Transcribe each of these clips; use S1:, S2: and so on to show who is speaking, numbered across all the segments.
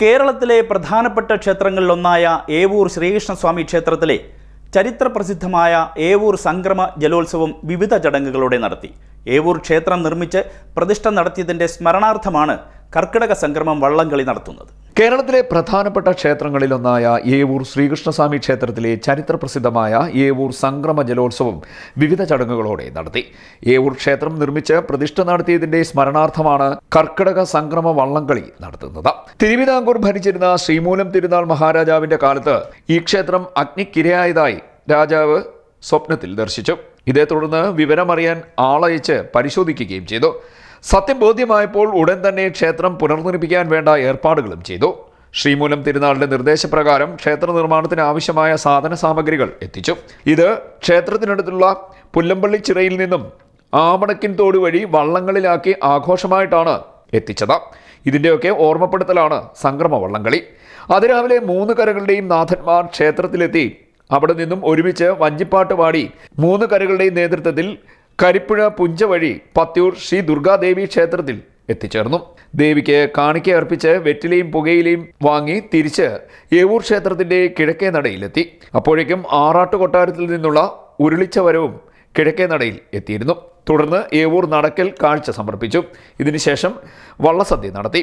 S1: കേരളത്തിലെ പ്രധാനപ്പെട്ട ക്ഷേത്രങ്ങളിലൊന്നായ ഏവൂർ ശ്രീകൃഷ്ണസ്വാമി ക്ഷേത്രത്തിലെ ചരിത്രപ്രസിദ്ധമായ ഏവൂർ സംക്രമ ജലോത്സവം വിവിധ ചടങ്ങുകളോടെ നടത്തി. ഏവൂർ ക്ഷേത്രം നിർമ്മിച്ച് പ്രതിഷ്ഠ നടത്തിയതിന്റെ സ്മരണാർത്ഥമാണ് കർക്കിടക സംക്രമം വള്ളംകളി നടത്തുന്നത്.
S2: കേരളത്തിലെ പ്രധാനപ്പെട്ട ക്ഷേത്രങ്ങളിലൊന്നായ ഏവൂർ ശ്രീകൃഷ്ണസ്വാമി ക്ഷേത്രത്തിലെ ചരിത്രപ്രസിദ്ധമായ ഏവൂർ സംക്രമ ജലോത്സവം വിവിധ ചടങ്ങുകളോടെ നടത്തി. ഏവൂർ ക്ഷേത്രം നിർമ്മിച്ച് പ്രതിഷ്ഠ നടത്തിയതിന്റെ സ്മരണാർത്ഥമാണ് കർക്കിടക സംക്രമ വള്ളംകളി നടത്തുന്നത്. തിരുവിതാംകൂർ ഭരിച്ചിരുന്ന ശ്രീമൂലം തിരുനാൾ മഹാരാജാവിന്റെ കാലത്ത് ഈ ക്ഷേത്രം അഗ്നിക്കിരയായതായി രാജാവ് സ്വപ്നത്തിൽ ദർശിച്ചു. ഇതേ തുടർന്ന് വിവരമറിയാൻ ആളയച്ച് പരിശോധിക്കുകയും ചെയ്തു. സത്യം ബോധ്യമായപ്പോൾ ഉടൻ തന്നെ ക്ഷേത്രം പുനർനിർമ്മിക്കാൻ വേണ്ട ഏർപ്പാടുകളും ചെയ്തു. ശ്രീമൂലം തിരുനാളിന്റെ നിർദ്ദേശപ്രകാരം ക്ഷേത്ര നിർമ്മാണത്തിന് ആവശ്യമായ സാധന സാമഗ്രികൾ എത്തിച്ചു. ഇത് ക്ഷേത്രത്തിനടുത്തുള്ള പുല്ലമ്പള്ളി ചിറയിൽ നിന്നും ആമണക്കിൻ തോട് വഴി വള്ളങ്ങളിലാക്കി ആഘോഷമായിട്ടാണ് എത്തിച്ചത്. ഇതിന്റെയൊക്കെ ഓർമ്മപ്പെടുത്തലാണ് സംക്രമ വള്ളംകളി. അതിരാവിലെ മൂന്ന് കരകളുടെയും നാഥന്മാർ ക്ഷേത്രത്തിലെത്തി. അവിടെ നിന്നും ഒരുമിച്ച് വഞ്ചിപ്പാട്ട് പാടി മൂന്ന് കരകളുടെയും നേതൃത്വത്തിൽ കരിപ്പുഴ പുഞ്ച വഴി പത്തിയൂർ ശ്രീ ദുർഗാദേവി ക്ഷേത്രത്തിൽ എത്തിച്ചേർന്നു. ദേവിക്ക് കാണിക്ക അർപ്പിച്ച് വെറ്റിലയും പുകയിലയും വാങ്ങി തിരിച്ച് ഏവൂർ ക്ഷേത്രത്തിന്റെ കിഴക്കേ നടയിലെത്തി. അപ്പോഴേക്കും ആറാട്ട് കൊട്ടാരത്തിൽ നിന്നുള്ള ഉരുളിച്ചവരവും കിഴക്കേ നടയിൽ എത്തിയിരുന്നു. തുടർന്ന് ഏവൂർ നടക്കൽ കാഴ്ച സമർപ്പിച്ചു. ഇതിനുശേഷം വള്ളസദ്യ നടത്തി.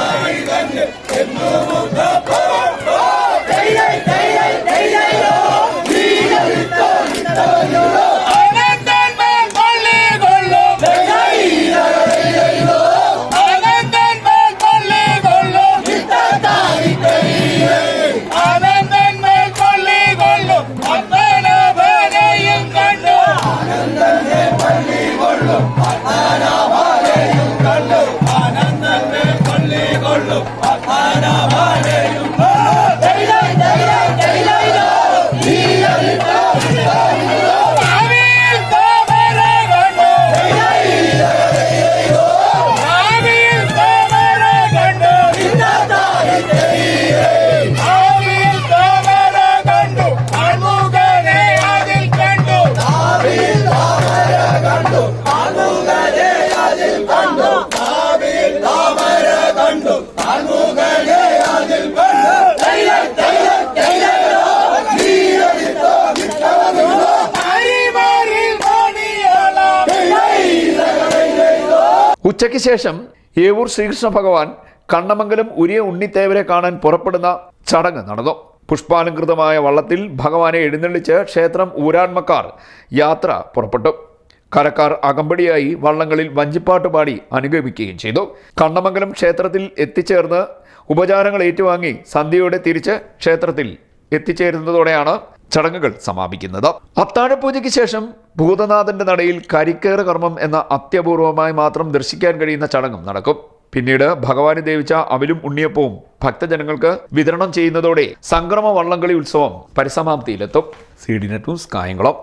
S3: Maranatha.
S2: ഉച്ചയ്ക്ക് ശേഷം ഏവൂർ ശ്രീകൃഷ്ണ ഭഗവാൻ കണ്ണമംഗലം ഉരിയ ഉണ്ണിത്തേവരെ കാണാൻ പുറപ്പെടുന്ന ചടങ്ങ് നടന്നു. പുഷ്പാലങ്കൃതമായ വള്ളത്തിൽ ഭഗവാനെ എഴുന്നള്ളിച്ച് ക്ഷേത്രം ഊരാൺമക്കാർ യാത്ര പുറപ്പെട്ടു. കരക്കാർ അകമ്പടിയായി വള്ളങ്ങളിൽ വഞ്ചിപ്പാട്ട് പാടി അനുഗമിക്കുകയും ചെയ്തു. കണ്ണമംഗലം ക്ഷേത്രത്തിൽ എത്തിച്ചേർന്ന് ഉപചാരങ്ങൾ ഏറ്റുവാങ്ങി സന്ധ്യയോടെ തിരിച്ച് ക്ഷേത്രത്തിൽ എത്തിച്ചേരുന്നതോടെയാണ് ചടങ്ങുകൾ സമാപിക്കുന്നത്. അത്താഴപൂജയ്ക്ക് ശേഷം ഭൂതനാഥന്റെ നടയിൽ കരിക്കേറ് കർമ്മം എന്ന അത്യപൂർവമായി മാത്രം ദർശിക്കാൻ കഴിയുന്ന ചടങ്ങും നടക്കും. പിന്നീട് ഭഗവാന് ദേവിച്ച അവിലും ഉണ്ണിയപ്പവും ഭക്തജനങ്ങൾക്ക് വിതരണം ചെയ്യുന്നതോടെ സംക്രമ വള്ളംകളി ഉത്സവം പരിസമാപ്തിയിലെത്തും. C D Kayamkulam.